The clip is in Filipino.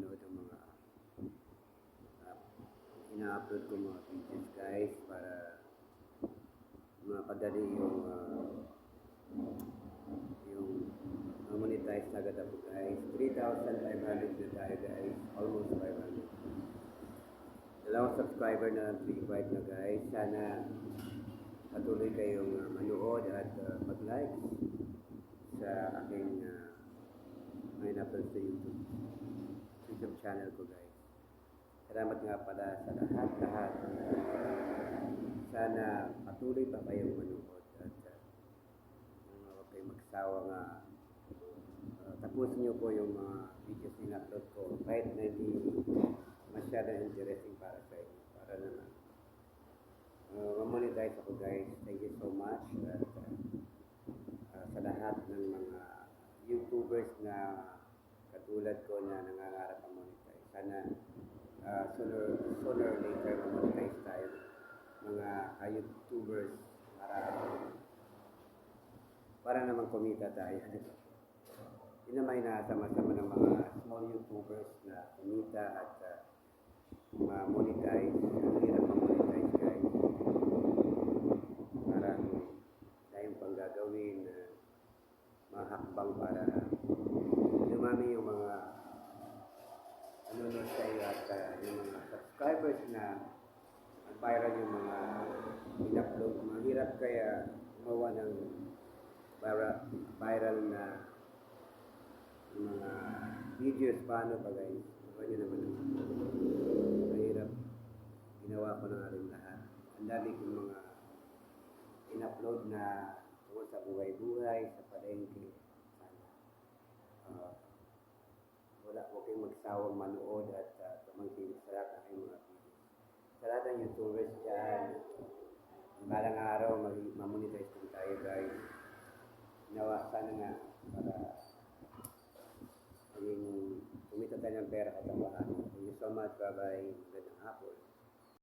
manood ng mga uh, ina-upload ko mga videos guys para mapadali yung uh, yung monetize na agad ako guys. 3,500 na tayo guys. Almost 500 dalawang subscriber na lang 3,500 na guys. Sana patuloy kayong uh, manood at uh, mag-like sa aking uh, may na-upload sa YouTube YouTube channel ko guys. Salamat nga pala sa lahat-lahat. Sana patuloy pa kayong manood at uh, huwag kayong magsawa nga. Uh, tapusin niyo po yung mga videos na upload ko. Kahit na hindi masyadong interesting para sa inyo para naman. Uh, mamonetize ako guys. Thank you so much. At uh, uh, sa lahat ng mga YouTubers na katulad ko na nangangarap ang monetize sana uh, sooner, sooner or later mamonetize tayo mga uh, YouTubers para para naman kumita tayo. Ba? yun naman inasama-sama ng mga small YouTubers na kumita at uh, ma-monetize. Ang hirap ma-monetize guys. Parang tayong pang gagawin na mahakbang para dumami yung mga nanonood sa'yo at uh, yung mga subscribers na viral yung mga in-upload. Mahirap kaya gumawa ng para viral na mga videos paano pa guys. Diba nyo naman mahirap. Ginawa ko na rin lahat. Ang dami kong mga in-upload na tungkol sa buhay-buhay, sa palengke. Sana. Uh, wala, huwag kayong magsawang manood at uh, tumangkin sa lahat ng aking mga videos. Sa lahat ng YouTubers dyan, balang araw mamonetize din tayo guys. Nawa, sana nga para maging kumita tayo ng pera katambahan. Thank you so much. Bye-bye. Magandang hapon.